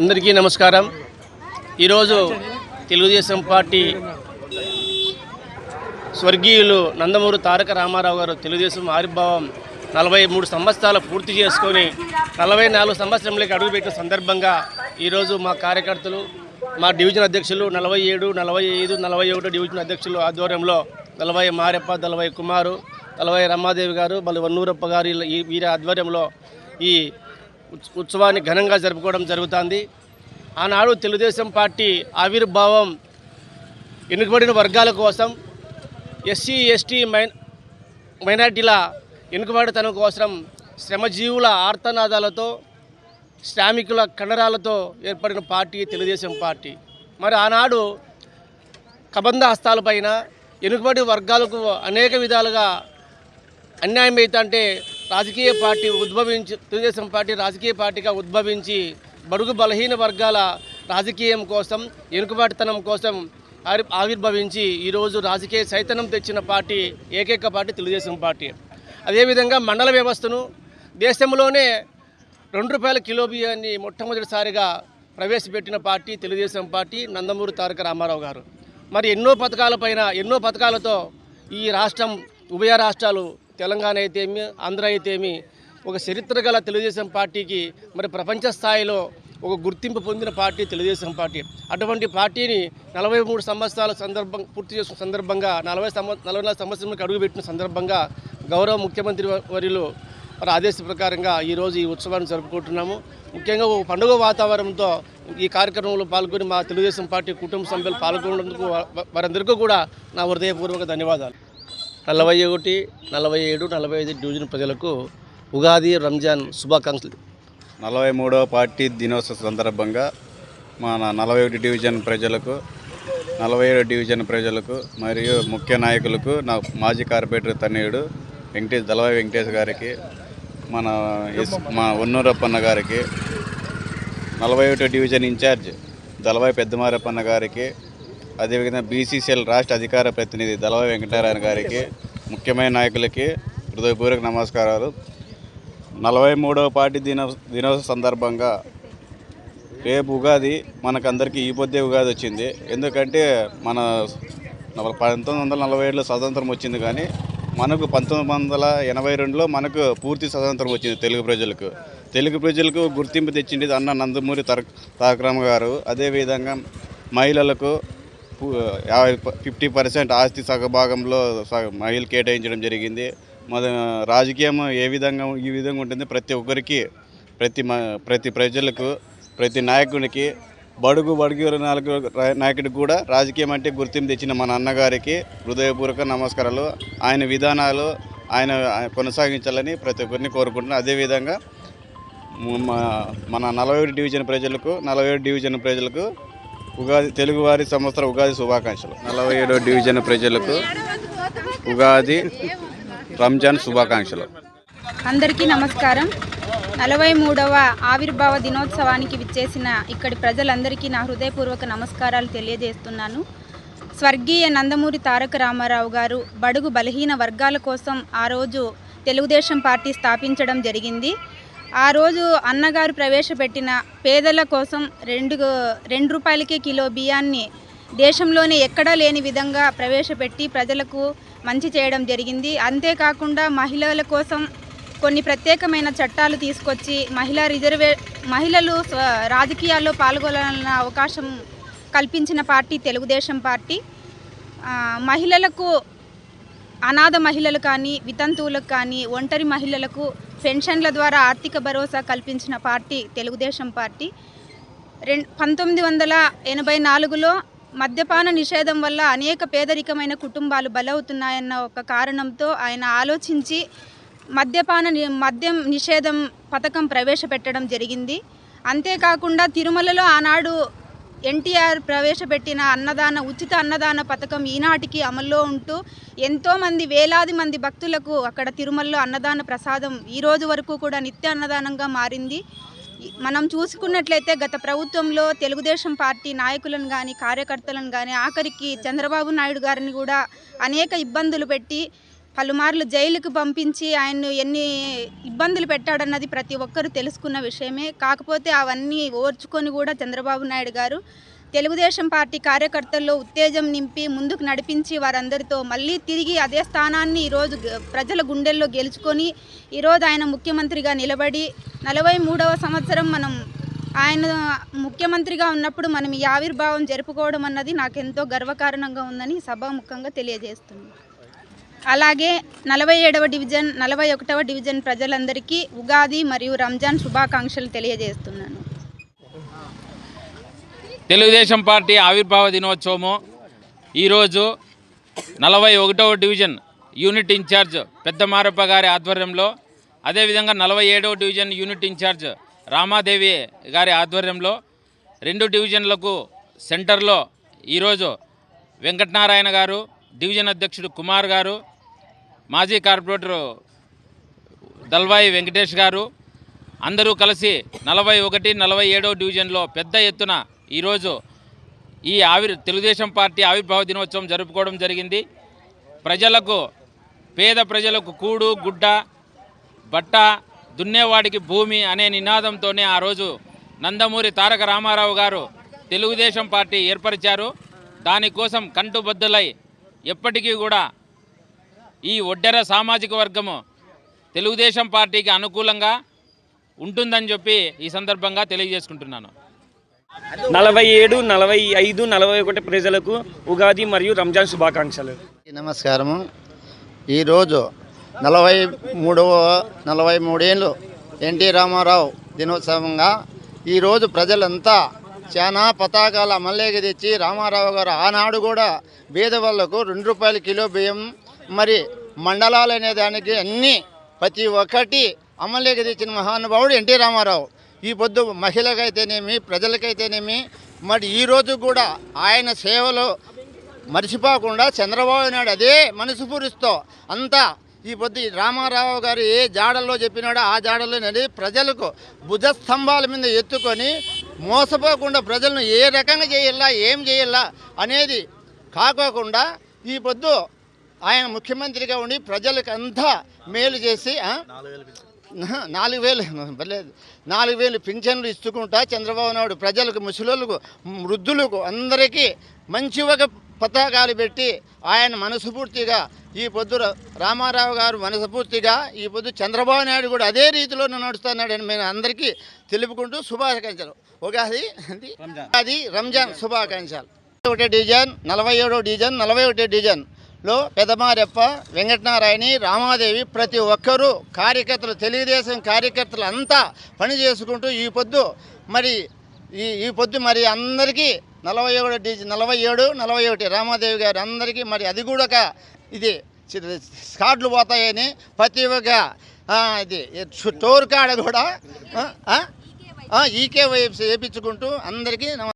అందరికీ నమస్కారం. ఈరోజు తెలుగుదేశం పార్టీ స్వర్గీయులు నందమూరు తారక రామారావు గారు తెలుగుదేశం ఆవిర్భావం నలభై మూడు సంవత్సరాలు పూర్తి చేసుకొని నలభై నాలుగు సంవత్సరంలోకి అడుగుపెట్టిన సందర్భంగా ఈరోజు మా కార్యకర్తలు మా డివిజన్ అధ్యక్షులు నలభై ఏడు నలభై ఐదు నలభై ఒకటి డివిజన్ అధ్యక్షులు ఆధ్వర్యంలో నలభై మారెప్ప నలభై కుమారు నలభై రమాదేవి గారు మళ్ళీ వన్నూరప్ప గారు వీరి ఆధ్వర్యంలో ఈ ఉత్సవాన్ని ఘనంగా జరుపుకోవడం జరుగుతుంది. ఆనాడు తెలుగుదేశం పార్టీ ఆవిర్భావం వెనుకబడిన వర్గాల కోసం ఎస్సీ ఎస్టీ మై మైనార్టీల వెనుకబడితనం కోసం శ్రమజీవుల ఆర్తనాదాలతో శ్రామికుల కండరాలతో ఏర్పడిన పార్టీ తెలుగుదేశం పార్టీ. మరి ఆనాడు కబంధ హస్తాలపైన వెనుకబడి వర్గాలకు అనేక విధాలుగా అన్యాయం అయితే రాజకీయ పార్టీ ఉద్భవించి తెలుగుదేశం పార్టీ రాజకీయ పార్టీగా ఉద్భవించి బడుగు బలహీన వర్గాల రాజకీయం కోసం ఎనుకబాటుతనం కోసం ఆవి ఆవిర్భవించి ఈరోజు రాజకీయ చైతన్యం తెచ్చిన పార్టీ ఏకైక పార్టీ తెలుగుదేశం పార్టీ. అదేవిధంగా మండల వ్యవస్థను దేశంలోనే రెండు రూపాయల కిలో బియ్యాన్ని మొట్టమొదటిసారిగా ప్రవేశపెట్టిన పార్టీ తెలుగుదేశం పార్టీ నందమూరి తారక రామారావు గారు. మరి ఎన్నో పథకాలపైన ఎన్నో పథకాలతో ఈ రాష్ట్రం ఉభయ రాష్ట్రాలు తెలంగాణ అయితేమి ఆంధ్ర అయితేమి ఒక చరిత్ర గల తెలుగుదేశం పార్టీకి మరి ప్రపంచ స్థాయిలో ఒక గుర్తింపు పొందిన పార్టీ తెలుగుదేశం పార్టీ. అటువంటి పార్టీని నలభై మూడు సంవత్సరాల సందర్భం పూర్తి చేసుకున్న సందర్భంగా నలభై సంవ నలభై నాలుగు సంవత్సరంకి అడుగుపెట్టిన సందర్భంగా గౌరవ ముఖ్యమంత్రి వారిలో వర్యులు వారి ఆదేశ ప్రకారంగా ఈరోజు ఈ ఉత్సవాన్ని జరుపుకుంటున్నాము. ముఖ్యంగా ఒక పండుగ వాతావరణంతో ఈ కార్యక్రమంలో పాల్గొని మా తెలుగుదేశం పార్టీ కుటుంబ సభ్యులు పాల్గొనందుకు వారందరికీ కూడా నా హృదయపూర్వక ధన్యవాదాలు. నలభై ఒకటి నలభై ఏడు నలభై ఐదు డివిజన్ ప్రజలకు ఉగాది రంజాన్ శుభాకాంక్షలు. నలభై మూడవ పార్టీ దినోత్సవ సందర్భంగా మన నలభై ఒకటి డివిజన్ ప్రజలకు నలభై ఏడు డివిజన్ ప్రజలకు మరియు ముఖ్య నాయకులకు నా మాజీ కార్పొరేటర్ తనయుడు వెంకటేష్ దళవాయి వెంకటేష్ గారికి మన మా ఉన్నూరప్పన్న గారికి నలభై ఒకటో డివిజన్ ఇన్ఛార్జ్ దళవాయి పెద్దమారప్పన్న గారికి అదేవిధంగా బీసీసీఎల్ రాష్ట్ర అధికార ప్రతినిధి దళవ వెంకటనారాయణ గారికి ముఖ్యమైన నాయకులకి హృదయపూర్వక నమస్కారాలు. నలభై మూడవ పార్టీ దినో దినోత్సవ సందర్భంగా రేపు ఉగాది మనకందరికీ ఈ పొద్దే ఉగాది వచ్చింది. ఎందుకంటే మన పంతొమ్మిది వందల నలభై ఏడులో స్వతంత్రం వచ్చింది కానీ మనకు పంతొమ్మిది వందల ఎనభై రెండులో మనకు పూర్తి స్వతంత్రం వచ్చింది తెలుగు ప్రజలకు. తెలుగు ప్రజలకు గుర్తింపు తెచ్చింది అన్న నందమూరి తర తారకరామ గారు. అదేవిధంగా మహిళలకు యాభై ఫిఫ్టీ పర్సెంట్ ఆస్తి సగభాగంలో సగ- మహిళలు కేటాయించడం జరిగింది. మన రాజకీయం ఏ విధంగా ఈ విధంగా ఉంటుంది. ప్రతి ఒక్కరికి ప్రతి మ ప్రతి ప్రజలకు ప్రతి నాయకునికి బడుగు బడుగు నాలుగు నాయకుడికి కూడా రాజకీయం అంటే గుర్తింపు తెచ్చిన మన అన్నగారికి హృదయపూర్వక నమస్కారాలు. ఆయన విధానాలు ఆయన కొనసాగించాలని ప్రతి ఒక్కరిని కోరుకుంటున్నాను అదేవిధంగా మన నలభై డివిజన్ ప్రజలకు నలభై డివిజన్ ప్రజలకు ఉగాది తెలుగువారి సంవత్సర ఉగాది శుభాకాంక్షలు. నలభై ఏడో డివిజన్ ప్రజలకు ఉగాది రంజాన్ శుభాకాంక్షలు. అందరికీ నమస్కారం. నలభై మూడవ ఆవిర్భావ దినోత్సవానికి విచ్చేసిన ఇక్కడి ప్రజలందరికీ నా హృదయపూర్వక నమస్కారాలు తెలియజేస్తున్నాను. స్వర్గీయ నందమూరి తారక రామారావు గారు బడుగు బలహీన వర్గాల కోసం ఆ రోజు తెలుగుదేశం పార్టీ స్థాపించడం జరిగింది. ఆ రోజు అన్నగారు ప్రవేశపెట్టిన పేదల కోసం రెండు రెండు రూపాయలకే కిలో బియ్యాన్ని దేశంలోనే ఎక్కడా లేని విధంగా ప్రవేశపెట్టి ప్రజలకు మంచి చేయడం జరిగింది. అంతేకాకుండా మహిళల కోసం కొన్ని ప్రత్యేకమైన చట్టాలు తీసుకొచ్చి మహిళా రిజర్వే మహిళలు రాజకీయాల్లో పాల్గొనాలన్న అవకాశం కల్పించిన పార్టీ తెలుగుదేశం పార్టీ. మహిళలకు అనాథ మహిళలు కానీ వితంతువులకు కానీ ఒంటరి మహిళలకు పెన్షన్ల ద్వారా ఆర్థిక భరోసా కల్పించిన పార్టీ తెలుగుదేశం పార్టీ. రెండు పంతొమ్మిది వందల ఎనభై నాలుగులో మద్యపాన నిషేధం వల్ల అనేక పేదరికమైన కుటుంబాలు బలవుతున్నాయన్న ఒక కారణంతో ఆయన ఆలోచించి మద్యపాన ని- మద్యం నిషేధం పథకం ప్రవేశపెట్టడం జరిగింది. అంతేకాకుండా తిరుమలలో ఆనాడు ఎన్టీఆర్ ప్రవేశపెట్టిన అన్నదాన ఉచిత అన్నదాన పథకం ఈనాటికి అమల్లో ఉంటూ ఎంతోమంది వేలాది మంది భక్తులకు అక్కడ తిరుమలలో అన్నదాన ప్రసాదం ఈరోజు వరకు కూడా నిత్య అన్నదానంగా మారింది. మనం చూసుకున్నట్లయితే గత ప్రభుత్వంలో తెలుగుదేశం పార్టీ నాయకులను కానీ కార్యకర్తలను కానీ ఆఖరికి చంద్రబాబు నాయుడు గారిని కూడా అనేక ఇబ్బందులు పెట్టి పలుమార్లు జైలుకు పంపించి ఆయన్ను ఎన్ని ఇబ్బందులు పెట్టాడన్నది ప్రతి ఒక్కరూ తెలుసుకున్న విషయమే. కాకపోతే అవన్నీ ఓర్చుకొని కూడా చంద్రబాబు నాయుడు గారు తెలుగుదేశం పార్టీ కార్యకర్తల్లో ఉత్తేజం నింపి ముందుకు నడిపించి వారందరితో మళ్ళీ తిరిగి అదే స్థానాన్ని ఈరోజు ప్రజల గుండెల్లో గెలుచుకొని ఈరోజు ఆయన ముఖ్యమంత్రిగా నిలబడి నలభై మూడవ సంవత్సరం మనం ఆయన ముఖ్యమంత్రిగా ఉన్నప్పుడు మనం ఈ ఆవిర్భావం జరుపుకోవడం అన్నది నాకు ఎంతో గర్వకారణంగా ఉందని సభాముఖంగా తెలియజేస్తున్నాను. అలాగే నలభై ఏడవ డివిజన్ నలభై ఒకటవ డివిజన్ ప్రజలందరికీ ఉగాది మరియు రంజాన్ శుభాకాంక్షలు తెలియజేస్తున్నాను. తెలుగుదేశం పార్టీ ఆవిర్భావ దినోత్సవము. ఈరోజు నలభై ఒకటవ డివిజన్ యూనిట్ ఇన్ఛార్జ్ పెద్దమారప్ప గారి ఆధ్వర్యంలో అదేవిధంగా నలభై ఏడవ డివిజన్ యూనిట్ ఇన్ఛార్జ్ రామాదేవి గారి ఆధ్వర్యంలో రెండు డివిజన్లకు సెంటర్లో ఈరోజు వెంకటనారాయణ గారు డివిజన్ అధ్యక్షుడు కుమార్ గారు మాజీ కార్పొరేటరు దల్వాయి వెంకటేష్ గారు అందరూ కలిసి నలభై ఒకటి నలభై ఏడో డివిజన్లో పెద్ద ఎత్తున ఈరోజు ఈ ఆవిర్ తెలుగుదేశం పార్టీ ఆవిర్భావ దినోత్సవం జరుపుకోవడం జరిగింది. ప్రజలకు పేద ప్రజలకు కూడు గుడ్డ బట్ట దున్నేవాడికి భూమి అనే నినాదంతోనే ఆ రోజు నందమూరి తారక రామారావు గారు తెలుగుదేశం పార్టీ ఏర్పరిచారు. దానికోసం కంటుబద్దులై ఎప్పటికీ కూడా ఈ ఒడ్డెర సామాజిక వర్గము తెలుగుదేశం పార్టీకి అనుకూలంగా ఉంటుందని చెప్పి ఈ సందర్భంగా తెలియజేసుకుంటున్నాను. నలభై ఏడు నలభై ఐదు నలభై ఒకటి ప్రజలకు ఉగాది మరియు రంజాన్ శుభాకాంక్షలు. నమస్కారము. ఈరోజు నలభై మూడవ నలభై మూడేళ్ళు ఎన్టీ రామారావు దినోత్సవంగా ఈరోజు ప్రజలంతా చాలా పతాకాల అమల్లోకి తెచ్చి రామారావు గారు ఆనాడు కూడా పేదవాళ్ళకు రెండు రూపాయల కిలో బియ్యం మరి మండలాలు అనే దానికి అన్నీ ప్రతి ఒక్కటి అమలులోకి తెచ్చిన మహానుభావుడు ఎన్టీ రామారావు. ఈ పొద్దు మహిళకైతేనేమి ప్రజలకైతేనేమి మరి ఈరోజు కూడా ఆయన సేవలు మర్చిపోకుండా చంద్రబాబు నాయుడు అదే మనసు పూరిస్తో అంతా ఈ పొద్దు రామారావు గారు ఏ జాడల్లో చెప్పినాడో ఆ జాడల్లో ప్రజలకు భుజస్తంభాల మీద ఎత్తుకొని మోసపోకుండా ప్రజలను ఏ రకంగా చేయాలా ఏం చేయాలా అనేది కాకోకుండా ఈ పొద్దు ఆయన ముఖ్యమంత్రిగా ఉండి ప్రజలకు అంతా మేలు చేసి? నాలుగు వేలు పర్లేదు. నాలుగు వేలు పింఛన్లు ఇచ్చుకుంటా చంద్రబాబు నాయుడు ప్రజలకు ముసలోళ్ళకు వృద్ధులకు అందరికీ మంచి ఒక పతాకాలు పెట్టి ఆయన మనస్ఫూర్తిగా ఈ పొద్దు రామారావు గారు మనస్ఫూర్తిగా ఈ పొద్దు చంద్రబాబు నాయుడు కూడా అదే రీతిలో నడుస్తున్నాడని మేము అందరికీ తెలుపుకుంటూ శుభాకాంక్షలు. ఉగాది అది? అది? రంజాన్. శుభాకాంక్షలు. ఒకటే డివిజన్ నలభై ఏడో డివిజన్ నలభై ఒకటో లో పెదమారెప్ప వెంకటనారాయణి రామాదేవి ప్రతి ఒక్కరూ కార్యకర్తలు తెలుగుదేశం కార్యకర్తలు అంతా పని చేసుకుంటూ ఈ పొద్దు మరి ఈ ఈ పొద్దు మరి అందరికీ నలభై ఏడు డిజి నలభై ఏడు నలభై ఒకటి రామాదేవి గారు అందరికీ మరి అది కూడా ఒక ఇది చి- స్కాడ్లు పోతాయని ప్రతి ఒక్క ఇది టోర్ కాడ కూడా ఈకే వైపు వేయించుకుంటూ అందరికీ